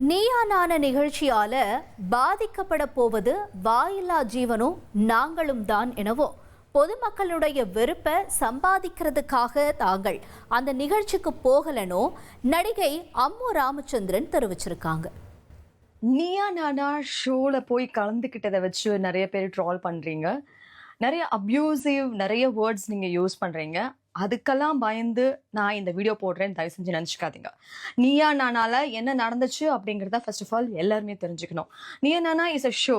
நீயானான நிகழ்ச்சியால பாதிக்கப்பட போவது வாயில்லா ஜீவனும் நாங்களும் தான் எனவோ? பொதுமக்களுடைய வெறுப்பை சம்பாதிக்கிறதுக்காக தாங்கள் அந்த நிகழ்ச்சிக்கு போகலனோ? நடிகை அம்மு ராமச்சந்திரன் தெரிவிச்சிருக்காங்க. நீயா நானா ஷோவில் போய் கலந்துக்கிட்டதை வச்சு நிறைய பேர் ட்ரால் பண்ணுறீங்க நிறைய அப்யூசிவ் நிறைய வேர்ட்ஸ் நீங்கள் யூஸ் பண்ணுறீங்க அதுக்கெல்லாம் பயந்து நான் இந்த வீடியோ போடுறேன்னு தயவு செஞ்சு நினச்சிக்காதீங்க. நீயா நானால என்ன நடந்துச்சு அப்படிங்கிறத ஃபர்ஸ்ட் ஆஃப் ஆல் எல்லாருமே தெரிஞ்சுக்கணும். Neeya Naana is a show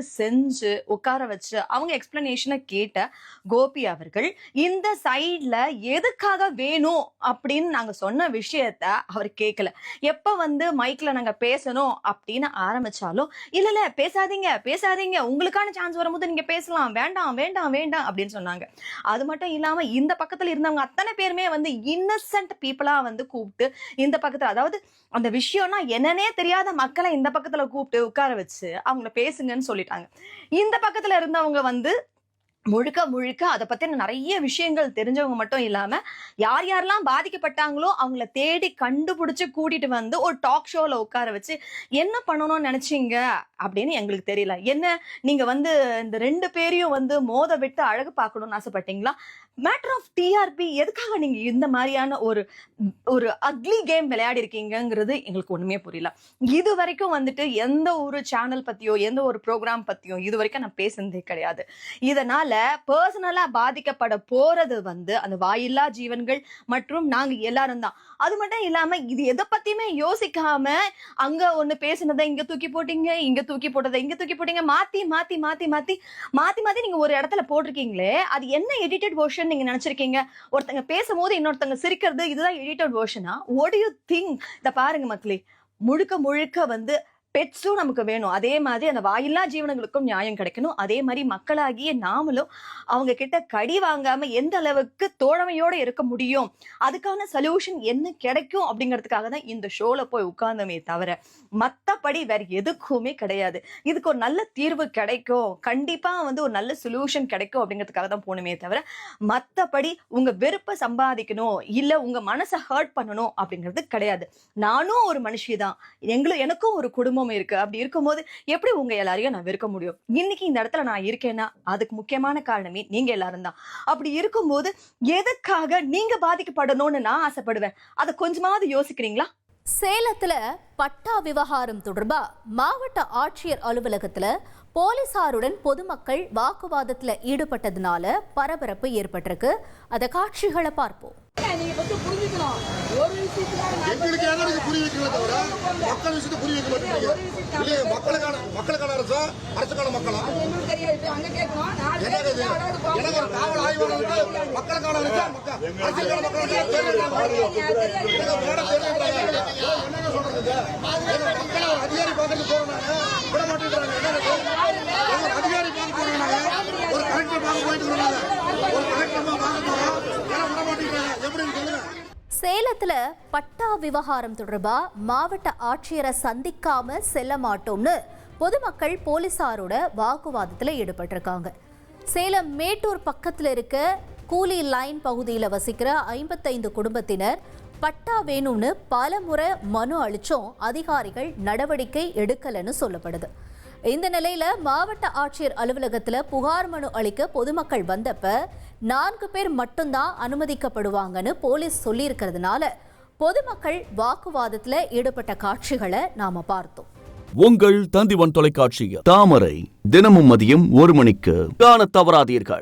செஞ்சு உட்கார வச்சு அவங்க எக்ஸ்பிளனேஷனை கேட்ட கோபி அவர்கள் இந்த சைடில் எதுக்காக வேணும் அப்படின்னு நாங்கள் சொன்ன விஷயத்த அவர் கேட்கல எப்போ வந்து மைக்கில் நாங்கள் பேசணும் அப்படின்னு ஆரம்பிச்சாலும் இல்ல இல்ல பேசாதீங்க பேசாதீங்க உங்களுக்கான சான்ஸ் வரும்போது நீங்க பேசலாம் வேண்டாம் வேண்டாம் வேண்டாம் அப்படின்னு சொன்னாங்க. அது மட்டும் இல்லாம இந்த பக்கத்துல இருந்தவங்க அத்தனை பேருமே வந்து இன்னசென்ட் பீப்புளா வந்து கூப்பிட்டு இந்த பக்கத்துல அதாவது அந்த விஷயம்னா என்னன்னே தெரியாத மக்களை இந்த பக்கத்துல கூப்பிட்டு உட்கார வச்சு அவங்கள பேசுங்கன்னு சொல்லிட்டாங்க. இந்த பக்கத்துல இருந்தவங்க வந்து முழுக்க முழுக்க அதை பற்றின நிறைய விஷயங்கள் தெரிஞ்சவங்க மட்டும் இல்லாமல் யார் யாரெல்லாம் பாதிக்கப்பட்டாங்களோ அவங்கள தேடி கண்டுபிடிச்சி கூட்டிட்டு வந்து ஒரு டாக் ஷோவில் உட்கார வச்சு என்ன பண்ணணும்னு நினச்சிங்க? அப்படின்னு எங்களுக்கு தெரியல. என்ன நீங்கள் வந்து இந்த ரெண்டு பேரையும் வந்து மோத விட்டு அழகு பார்க்கணும்னு ஆசைப்பட்டீங்களா? மேட்டர் ஆஃப் டிஆர்பி எதுக்காக நீங்கள் இந்த மாதிரியான ஒரு ஒரு அக்லி கேம் விளையாடி இருக்கீங்கிறது எங்களுக்கு ஒன்றுமே புரியல. இது வரைக்கும் வந்துட்டு எந்த ஒரு சேனல் பற்றியோ எந்த ஒரு ப்ரோக்ராம் பற்றியோ இது வரைக்கும் நான் பேசுனதே கிடையாது. இதனால் பர்சனலா பாதிக்கப்பட போறது வந்து அந்த வாயில்லா ஜீவன்கள் மற்றும் நாங்க எல்லாரும் தான். அது மட்டும் இல்லாம இது எதை பத்தியுமே யோசிக்காம அங்க ஒண்ணு பேசுனதை இங்க தூக்கி போட்டீங்க இங்க தூக்கி போட்டதை இங்க தூக்கி போட்டீங்க மாத்தி மாத்தி மாத்தி மாத்தி மாத்தி மாத்தி நீங்க ஒரு இடத்துல போட்டிருக்கீங்களே அது என்ன எடிட்டட் வேர்ஷன் நீங்க நினைச்சிருக்கீங்க? ஒருத்தங்க பேசும்போது இன்னொருத்தங்க சிரிக்கிறது இதுதான் எடிட்டட் வேர்ஷனா ஒட் யூ திங்க் இத பாருங்க மக்களே முழுக்க முழுக்க வந்து பெட்ஸும் நமக்கு வேணும். அதே மாதிரி அந்த வாயில்லா ஜீவனங்களுக்கும் நியாயம் கிடைக்கணும். அதே மாதிரி மக்களாகிய நாமளும் அவங்க கிட்ட கடி வாங்காம எந்த அளவுக்கு தோழமையோட இருக்க முடியும்? அதுக்கான சொல்யூஷன் என்ன கிடைக்கும் அப்படிங்கிறதுக்காக தான் இந்த ஷோல போய் உட்கார்ந்தமே தவிர மத்தபடி வேற எதுக்குமே கிடையாது. இதுக்கு ஒரு நல்ல தீர்வு கிடைக்கும். கண்டிப்பா வந்து ஒரு நல்ல சொல்யூஷன் கிடைக்கும் அப்படிங்கிறதுக்காக தான் போகணுமே தவிர மத்தபடி உங்க வெறுப்பை சம்பாதிக்கணும் இல்ல உங்க மனசை ஹர்ட் பண்ணணும் அப்படிங்கிறது கிடையாது. நானும் ஒரு மனுஷி தான். எங்களும் எனக்கும் ஒரு குடும்பம் இருக்கு. அப்படி இருக்கும்போது எப்படி உங்க எல்லாரையும் நான் வெறுக்க முடியும்? இன்னைக்கு இந்த இடத்துல நான் இருக்கேன்னா அதுக்கு முக்கியமான காரணமே நீங்க எல்லாரும் தான். அப்படி இருக்கும்போது எதுக்காக நீங்க பாதிக்கப்படணும்னு நான் ஆசைப்படுவேன். அதை கொஞ்சமாவது யோசிக்கிறீங்களா? சேலத்துல பட்டா விவகாரம் தொடர்பா மாவட்ட ஆட்சியர் அலுவலகத்துல போலீசாருடன் பொதுமக்கள் வாக்குவாதத்துல ஈடுபட்டதுனால பரபரப்பு ஏற்பட்டிருக்கு. அத காட்சிகளை பார்ப்போம். எங்களுக்கு எங்களுக்கு புரிய வைக்கல தவிர மக்கள் விஷயத்தை புரிய வைக்க மாட்டேங்கிறீங்க இல்லையே மக்களுக்கான மக்களுக்கான அரசா அரசுக்கான மக்களா? என்ன அதாவது எனக்கு ஒரு காவல் ஆய்வாளருக்கு மக்களுக்கான அரசா மக்கள் அரசுக்கான தெரியல என்னங்க சொல்றது? மக்களை அதிகாரி பார்த்துட்டு போறோம் சேலத்துல பட்டா விவகாரம் தொடர்பா மாவட்ட ஆட்சியரை சந்திக்காம செல்ல மாட்டோம்னு பொதுமக்கள் போலீசாரோட வாக்குவாதத்துல ஈடுபட்டிருக்காங்க. சேலம் மேட்டூர் பக்கத்துல இருக்க கூலி லைன் பகுதியில் வசிக்கிற ஐம்பத்தைந்து குடும்பத்தினர் பட்டா வேணும்னு பல முறை மனு அளிச்சும் அதிகாரிகள் நடவடிக்கை எடுக்கலைன்னு சொல்லப்படுது. இந்த நிலையில மாவட்ட ஆட்சியர் அலுவலகத்துல புகார் மனு அளிக்க பொதுமக்கள் வந்தப்ப நான்கு பேர் மட்டும்தான் அனுமதிக்கப்படுவாங்கன்னு போலீஸ் சொல்லியிருக்கிறதுனால பொதுமக்கள் வாக்குவாதத்துல ஈடுபட்ட காட்சிகளை நாம பார்த்தோம். உங்கள் தந்திவன் தொலைக்காட்சியில் தாமரை தினமும் மதியம் ஒரு மணிக்கு காண தவறாதீர்கள்.